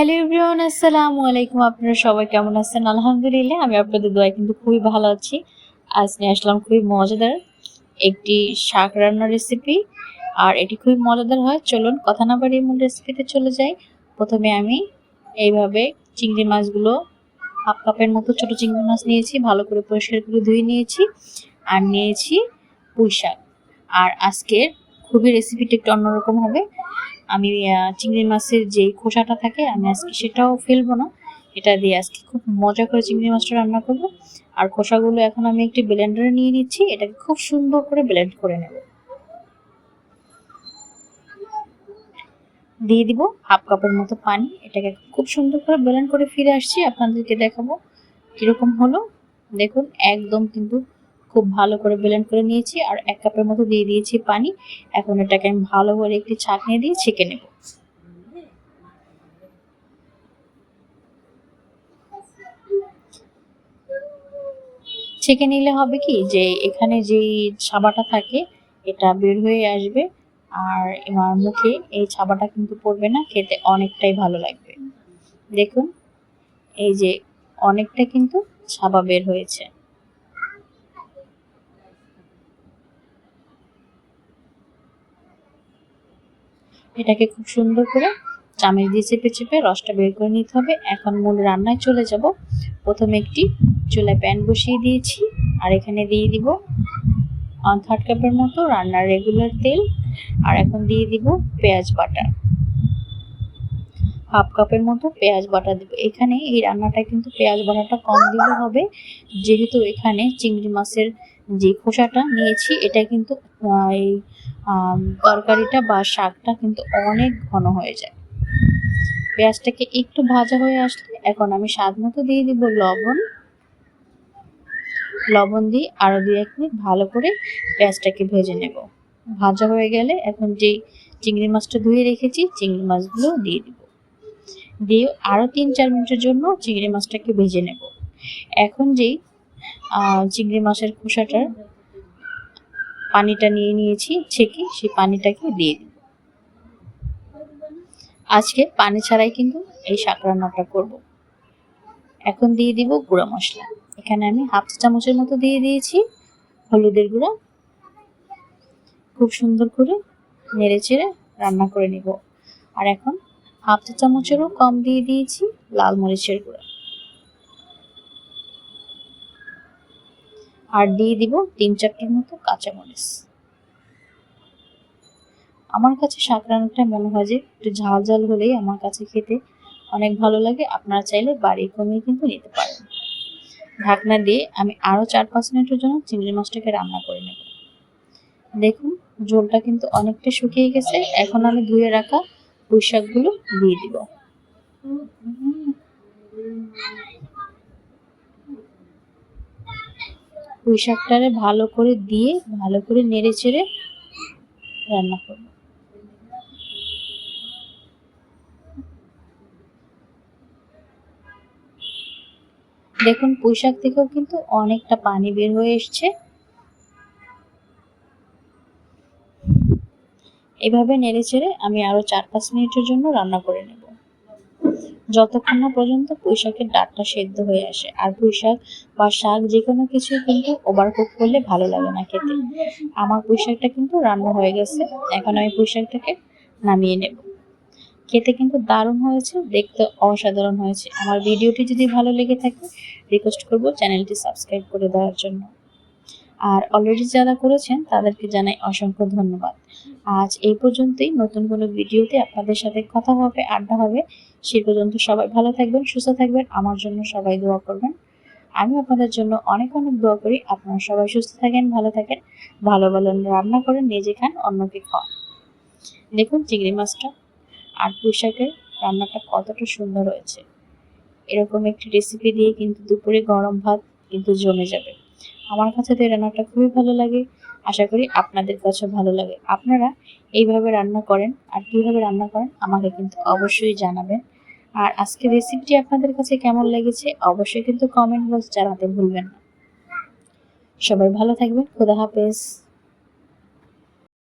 Hello everyone, আসসালামু আলাইকুম। আপনারা সবাই কেমন আছেন? আলহামদুলিল্লাহ, আমি আপনাদের দোয়ায় কিন্তু খুবই ভালো আছি। আজ নিয়ে আসলাম খুবই মজাদার একটি শাক রান্নার রেসিপি আর এটি খুবই মজাদার হয়। চলুন, কথা না বাড়িয়ে মূল রেসিপিতে চলে যাই। প্রথমে আমি এইভাবে চিংড়ি মাছগুলো হাফ কাপের মতো ছোট চিংড়ি মাছ নিয়েছি, ভালো করে পরিষ্কার করে ধুয়ে নিয়েছি, আর নিয়েছি পুঁই শাক। আর আজকের খুবই রেসিপিটি একটু অন্যরকম হবে। আমি চিংড়ি মাছের যে খোসাটা থাকে, আমি আজকে সেটাও ফেলব না। এটা দিয়ে আজকে খুব মজা করে চিংড়ি মাছটা রান্না করব। আর খোসাগুলো এখন আমি একটি ব্লেন্ডারে নিয়ে নিচ্ছি, এটাকে খুব সুন্দর করে ব্লেন্ড করে নেব। দিয়ে দিব হাফ কাপের মতো পানি, এটাকে খুব সুন্দর করে ব্লেন্ড করে ফিরে আসছি, আপনাদেরকে দেখাবো কীরকম হলো। দেখুন, একদম কিন্তু খুব ভালো করে ব্লেন্ড করে নিয়েছি আর এক কাপের মতো দিয়ে দিয়েছি পানি। এখন এটাকে আমি ভালো করে একটি ছাঁকনি দিয়ে ছেঁকে নেব। ছেঁকে নিলে হবে কি যে এখানে যেই ছাবাটা থাকে, এটা বের হয়ে আসবে আর আমার মুখে এই ছাবাটা কিন্তু পড়বে না, খেতে অনেকটাই ভালো লাগবে। দেখুন, এই যে অনেকটা কিন্তু ছাবা বের হয়েছে। এটাকে খুব সুন্দর করে চামচ দিয়ে চেপে চেপে রসটা বের করে নিতে হবে। এখন মূল রান্নায় চলে যাব। প্রথমে একটি চুলায় প্যান বসিয়ে দিয়েছি আর এখানে দিয়ে দিব থার্ড কাপের মতো রান্নার রেগুলার তেল। আর এখন দিয়ে দিব পেঁয়াজ বাটা। হাফ কাপের মতো পেঁয়াজ বাটা দিব। এখানে এই রান্নাটা কিন্তু পেঁয়াজ বাটাটা কম দিলে হবে। যেহেতু এখানে চিংড়ি মাছের যে খোসাটা নিয়েছি, এটা কিন্তু এই তরকারিটা বা শাকটা কিন্তু অনেক ঘন হয়ে যায়। পেঁয়াজটাকে একটু ভাজা হয়ে আসলে এখন আমি স্বাদ মতো দিয়ে দিব লবণ। লবণ দিয়ে আরও দুই এক মিনিট ভালো করে পেঁয়াজটাকে ভেজে নেব। ভাজা হয়ে গেলে এখন যেই চিংড়ি মাছটা ধুয়ে রেখেছি, চিংড়ি মাছগুলো দিয়ে দিব। দিয়ে আরও তিন চার মিনিটের জন্য চিংড়ি মাছটাকে ভেজে নেব। এখন যেই চিংড়ি মাছের খোসাটার পানিটা নিয়ে নিয়েছি, ছেঁকে সেই পানিটাকে দিয়ে দিই। আজকে পানি ছাড়াই কিন্তু এই শাক রান্নাটা করব। এখন দিয়ে দিব গুঁড়া মশলা। এখানে আমি হাফ চামচের মতো দিয়ে দিয়েছি হলুদের গুঁড়া। খুব সুন্দর করে নেড়ে চেড়ে রান্না করে নিব। আর এখন হাফ চামচেরও কম দিয়ে দিয়েছি লাল মরিচের আর দিয়ে দিব তিন চারটার মতো কাঁচামরিচ আমার কাছে শাক রান্নাটা মনে হয় যে একটু ঝাল ঝাল হলেই আমার কাছে খেতে অনেক ভালো লাগে। আপনারা চাইলে বাড়ি কমিয়ে কিন্তু নিতে পারেন। ঢাকনা দিয়ে আমি আরও চার পাঁচ মিনিটের জন্য চিংড়ি মাছটাকে রান্না করে নেব। দেখুন, ঝোলটা কিন্তু অনেকটা শুকিয়ে গেছে। এখন আমি ধুয়ে রাখা পুঁই শাকগুলো দিয়ে দিব। পুঁই শাকটারে ভালো করে দিয়ে, ভালো করে নেড়ে চেড়ে রান্না করব। দেখুন পুঁই শাক থেকেও কিন্তু অনেকটা পানি বের হয়ে এসছে। এভাবে নেড়ে চেড়ে আমি আরও চার পাঁচ মিনিটের জন্য রান্না করে নেব। যতক্ষণ না পর্যন্ত পুঁই শাকের ডাঁটটা সেদ্ধ হয়ে আসে। আর পুঁই শাক বা শাক যে কোনো কিছু কিন্তু ওভারকুক করলে ভালো লাগে না খেতে। আমার পুঁই শাকটা কিন্তু রান্না হয়ে গেছে। এখন আমি পুঁইশাকটাকে নামিয়ে নেব। খেতে কিন্তু দারুণ হয়েছে, দেখতে অসাধারণ হয়েছে। আমার ভিডিওটি যদি ভালো লেগে থাকে রিকোয়েস্ট করব চ্যানেলটি সাবস্ক্রাইব করে দেওয়ার জন্য। আর অলরেডি যারা করেছেন, তাদেরকে জানাই অসংখ্য ধন্যবাদ। আজ এই পর্যন্তই। নতুন কোনো ভিডিওতে আপনাদের সাথে কথা হবে, আড্ডা হবে, সে পর্যন্ত সবাই ভালো থাকবেন, সুস্থ থাকবেন। আমার জন্য সবাই দোয়া করবেন। আমি আপনাদের জন্য অনেক অনেক দোয়া করি। আপনারা সবাই সুস্থ থাকেন, ভালো থাকেন। ভালো ভালো রান্না করেন নিজে খান, অন্যকে খাওয়ান। দেখুন চিংড়ি মাছটা আর পুঁই শাকের রান্নাটা কতটা সুন্দর হয়েছে। এরকম একটি রেসিপি দিয়ে কিন্তু দুপুরে গরম ভাত কিন্তু জমে যাবে। আমার কাছে তো এই রান্নাটা খুবই ভালো লাগে। আশা করি আপনাদের কাছে ভালো লাগে। আপনারা এইভাবে রান্না করেন আর কীভাবে রান্না করেন আমাকে কিন্তু অবশ্যই জানাবেন। আর আজকে রেসিপিটি আপনাদের কাছে কেমন লেগেছে অবশ্যই কিন্তু কমেন্ট বক্স জানাতে ভুলবেন না। সবাই ভালো থাকবেন। খোদা হাফেজ।